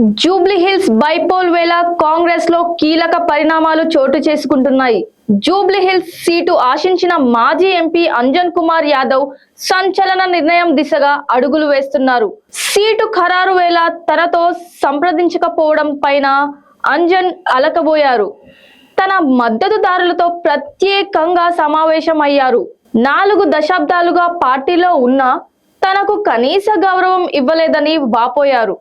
Jubilee hills bypoll వేళ కాంగ్రెస్లో కీలక పరిణామాలు చోటు చేసుకుంటున్నాయి. జూబ్లీ హిల్స్ సీటు ఆశించిన మాజీ ఎంపీ అంజన్ కుమార్ యాదవ్ సంచలన నిర్ణయం దిశగా అడుగులు వేస్తున్నారు. సీటు ఖరారు వేళ తనతో సంప్రదించకపోవడం పైన అంజన్ అలకబోయారు. తన మద్దతుదారులతో ప్రత్యేకంగా సమావేశం అయ్యారు నాలుగు దశాబ్దాలుగా పార్టీలో ఉన్న తనకు కనీస గౌరవం ఇవ్వలేదని వాపోయారు.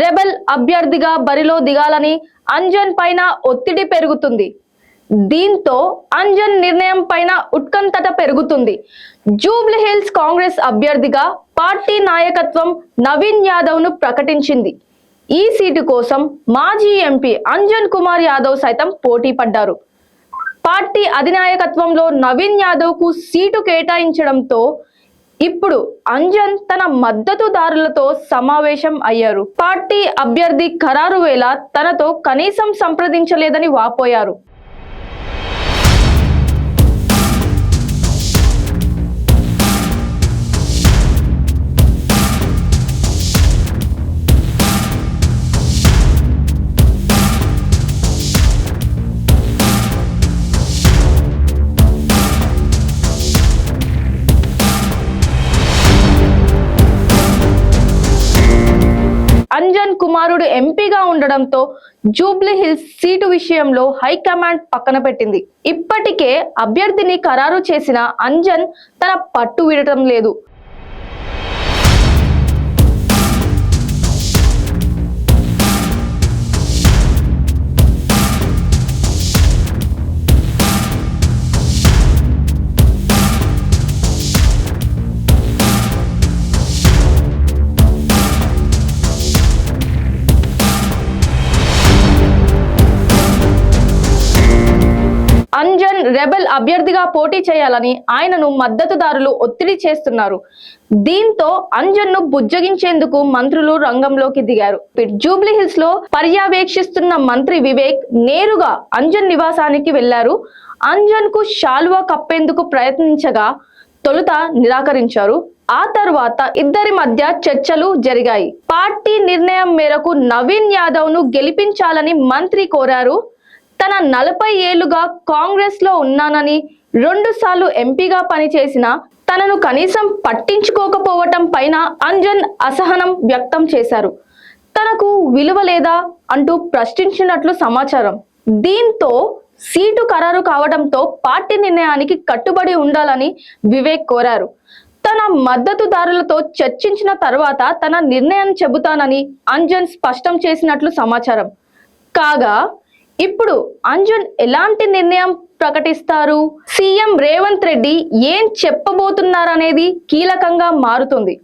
రెబల్ అభ్యర్థిగా బరిలో దిగాలని అంజన్ పైన ఒత్తిడి పెరుగుతుంది. దీంతో అంజన్ నిర్ణయం పైన ఉత్కంఠత పెరుగుతుంది. జూబ్లీ హిల్స్ కాంగ్రెస్ అభ్యర్థిగా పార్టీ నాయకత్వం నవీన్ యాదవ్ను ప్రకటించింది. ఈ సీటు కోసం మాజీ ఎంపీ అంజన్ కుమార్ యాదవ్ సైతం పోటీ పడ్డారు. పార్టీ అధినాయకత్వంలో నవీన్ యాదవ్కు సీటు కేటాయించడంతో ఇప్పుడు అంజన్ తన మద్దతుదారులతో సమావేశం అయ్యారు. పార్టీ అభ్యర్థి ఖరారు వేళ తనతో కనీసం సంప్రదించలేదని వాపోయారు. అంజన్ కుమారుడు ఎంపీగా ఉండడంతో జూబ్లీ హిల్స్ సీటు విషయంలో హైకమాండ్ పక్కన పెట్టింది. ఇప్పటికే అభ్యర్థిని ఖరారు చేసిన అంజన్ తన పట్టు విడటం లేదు. అంజన్ రెబెల్ అభ్యర్థిగా పోటీ చేయాలని ఆయనను మద్దతుదారులు ఒత్తిడి చేస్తున్నారు. దీంతో అంజన్ను బుజ్జగించేందుకు మంత్రులు రంగంలోకి దిగారు. జూబ్లీ హిల్స్లో పర్యవేక్షిస్తున్న మంత్రి వివేక్ నేరుగా అంజన్ నివాసానికి వెళ్ళారు. అంజన్కు శాల్వా కప్పేందుకు ప్రయత్నించగా తొలుత నిరాకరించారు. ఆ తర్వాత ఇద్దరి మధ్య చర్చలు జరిగాయి. పార్టీ నిర్ణయం మేరకు నవీన్ యాదవ్ను గెలిపించాలని మంత్రి కోరారు. తన నలభై ఏళ్ళుగా కాంగ్రెస్లో ఉన్నానని రెండు సార్లు ఎంపీగా పనిచేసిన తనను కనీసం పట్టించుకోకపోవటం పైన అంజన్ అసహనం వ్యక్తం చేశారు. తనకు విలువ లేదా అంటూ ప్రశ్నించినట్లు సమాచారం. దీంతో సీటు ఖరారు కావడంతో పార్టీ నిర్ణయానికి కట్టుబడి ఉండాలని వివేక్ కోరారు. తన మద్దతుదారులతో చర్చించిన తర్వాత తన నిర్ణయం చెబుతానని అంజన్ స్పష్టం చేసినట్లు సమాచారం. కాగా ఇప్పుడు అంజన్ ఎలాంటి నిర్ణయం ప్రకటిస్తారు? సీఎం రేవంత్ రెడ్డి ఏం చెప్పబోతున్నారనేది కీలకంగా మారుతుంది.